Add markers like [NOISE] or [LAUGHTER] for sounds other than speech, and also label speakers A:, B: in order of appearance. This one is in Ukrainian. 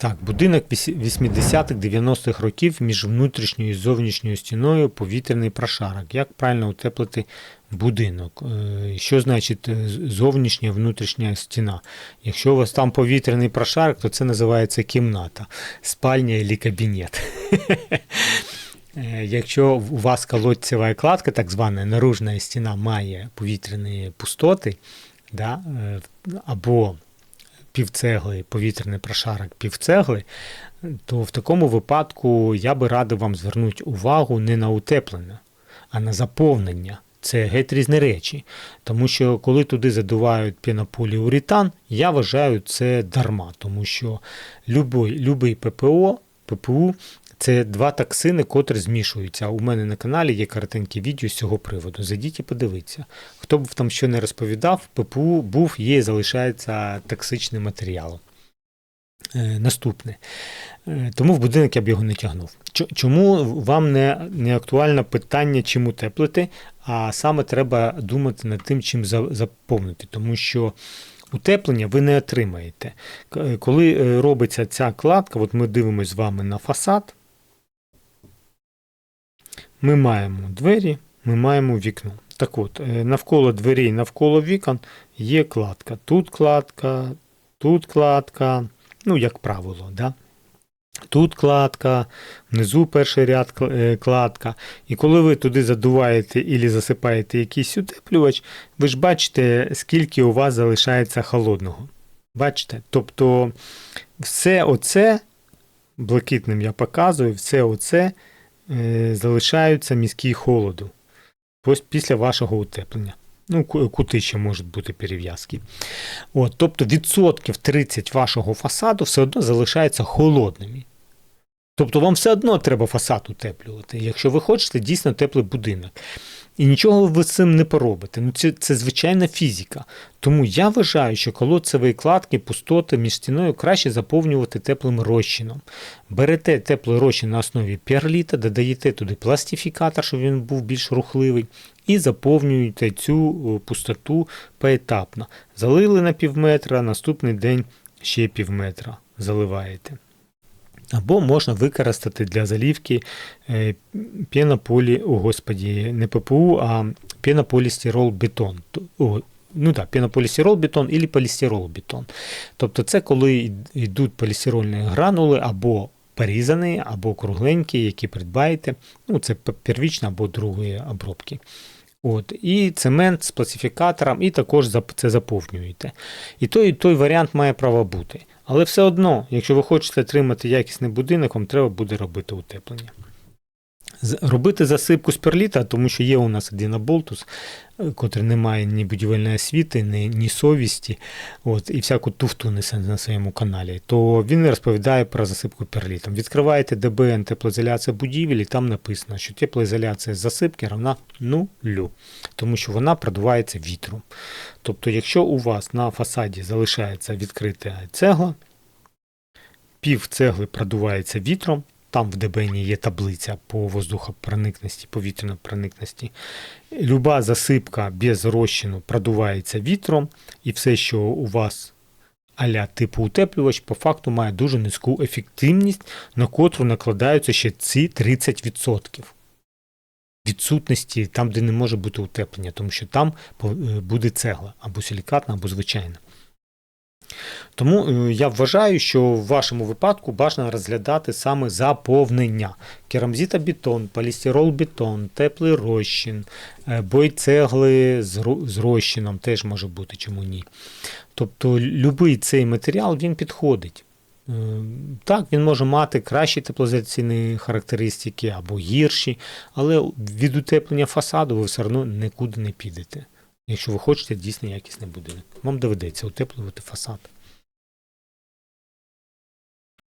A: Так, будинок 80-х-90-х років між внутрішньою і зовнішньою стіною повітряний прошарок. Як правильно утеплити будинок? Е, Що значить е, зовнішня внутрішня стіна? Якщо у вас там повітряний прошарок, то це називається кімната, спальня або кабінет. [LAUGHS] Е, Якщо у вас колодцева кладка, так звана наружна стіна, має повітряні пустоти, да, або півцегли, повітряний прошарок півцегли, то в такому випадку я би радив вам звернути увагу не на утеплення, а на заповнення. Це геть різні речі. Тому що коли туди задувають пінополіуретан, я вважаю це дарма, тому що любий, любий ППО, ППУ це два токсини, котрі змішуються. У мене на каналі є коротеньке відео з цього приводу. Зайдіть і подивіться. Хто б там що не розповідав, ППУ був, є і залишається токсичним матеріалом. Е, наступне. Е, Тому в будинок я б його не тягнув. Чому вам не, не актуальне питання, чим утеплити, а саме треба думати над тим, чим заповнити, тому що утеплення ви не отримаєте. Коли е, робиться ця кладка, от ми дивимося з вами на фасад, ми маємо двері, ми маємо вікно. Так от, е, навколо дверей, навколо вікон є кладка. Тут кладка, тут кладка, ну, як правило, да? тут кладка, внизу перший ряд е, кладка. І коли ви туди задуваєте і засипаєте якийсь утеплювач, ви ж бачите, скільки у вас залишається холодного. Бачите? Тобто все оце, блакитним я показую, все оце залишаються міські холоду після вашого утеплення. Ну, кути ще можуть бути перев'язки. От, тобто відсотків 30 вашого фасаду все одно залишаються холодними. Тобто вам все одно треба фасад утеплювати, якщо ви хочете дійсно теплий будинок. І нічого ви з цим не поробите. Ну, це, це звичайна фізика. Тому я вважаю, що колодцеві кладки, пустоти між стіною краще заповнювати теплим розчином. Берете теплий розчин на основі перліта, додаєте туди пластифікатор, щоб він був більш рухливий, і заповнюєте цю пустоту поетапно. Залили на півметра, наступний день ще півметра заливаєте. Або можна використати для залівки е, пенополі, о господі, не ППУ, а пенополістирол бетон. О, ну так, пенополістирол бетон або полістирол бетон. Тобто це коли йдуть полістирольні гранули або порізані, або кругленькі, які придбаєте. Ну, це первічна або другої обробки. От, і цемент з пласифікатором, і також це заповнюєте. І той, той варіант має право бути. Але все одно, якщо ви хочете отримати якісний будинок, вам треба буде робити утеплення. Робити засипку з перліта, тому що є у нас один аболтус, е, котрий не має ні будівельної освіти, ні, ні совісті, от, і всяку туфту несе на своєму каналі, то він розповідає про засипку перлітом. Відкриваєте ДБН теплоізоляція будівель, і там написано, що теплоізоляція засипки равна нулю, тому що вона продувається вітром. Тобто, якщо у вас на фасаді залишається відкрита цегла, пів цегли продувається вітром, там в ДБН є таблиця по воздухопроникності, повітрянопроникності. Люба засипка без розчину продувається вітром, і все, що у вас аля типу утеплювач, по факту має дуже низьку ефективність, на котру накладаються ще ці 30% відсутності там, де не може бути утеплення, тому що там е, буде цегла або силікатна, або звичайна. Тому е, я вважаю, що в вашому випадку бажано розглядати саме заповнення. Керамзитобетон, полістирол-бетон, теплий розчин, е, бойцегли з розчином теж може бути, чому ні. Тобто будь-який цей матеріал він підходить. Е, Так, він може мати кращі теплоізоляційні характеристики або гірші, але від утеплення фасаду ви все одно нікуди не підете. Якщо ви хочете дійсно якісний будинок, вам доведеться утеплювати фасад.